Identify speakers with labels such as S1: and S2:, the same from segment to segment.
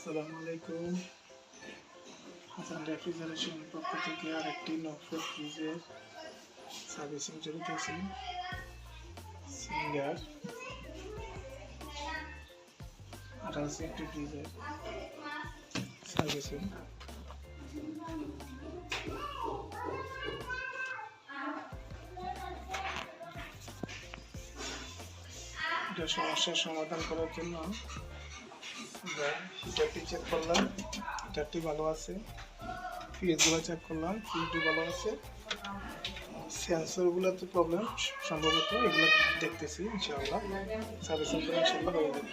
S1: আসসালামু আলাইকুম। হাসান রেফ্রিজারেশন পক্ষ থেকে আরেকটি নফর ফ্রিজের সার্ভিসিং চলিতেছি সিঙ্গার আঠারোশো একটি ফ্রিজের সার্ভিসিং সমস্যার সমাধান করার জন্য হিটারটি চেক করলাম। হিটারটি ভালো আছে। ফ্রিজগুলো চেক করলাম ফ্রিজটি ভালো আছে। সেন্সরগুলোতে প্রবলেম সম্ভবত এগুলো দেখতেছি, ইনশাআল্লাহ। সার্ভিসিং করে ইনশাআল্লাহ হয়ে যাবে।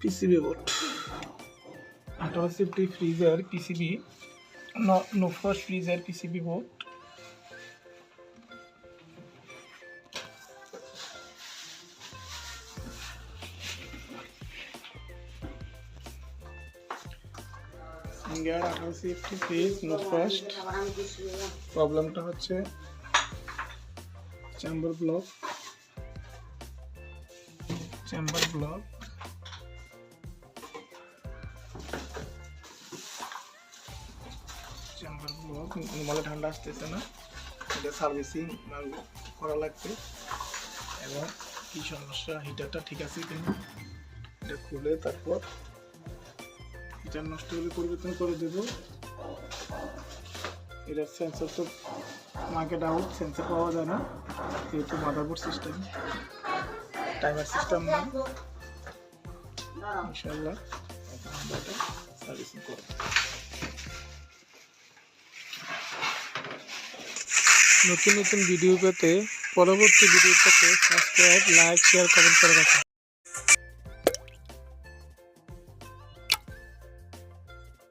S1: পিসিবি বোর্ড আঠারো সেফটি ফ্রিজার পিসিবি নোফাস ফ্রিজার পিসিবি বোর্ড সিঙ্গার আঠারোশো একটি ফ্রিজ নো ফার্স্ট প্রবলেমটা হচ্ছে chamber block chamber block chamber block normally ঠান্ডা আসতেছে না। এটা সার্ভিসিং করা লাগবে। এবং কি সমস্যা? হিটারটা ঠিক আছে কিনা? এটা খুলে তারপর হিটার নষ্ট হলে পরিবর্তন করে দেব। এটার সেন্সর তো মার্কেট আউট সেন্সর পাওয়া যায় না, যেহেতু মাদারবোর্ড সিস্টেম টাইমার সিস্টেম না। ইনশাল্লাহ এটা নতুন নতুন ভিডিও পেতে পরবর্তী ভিডিও পেতে সাবস্ক্রাইব লাইক শেয়ার কমেন্ট করে রাখুন।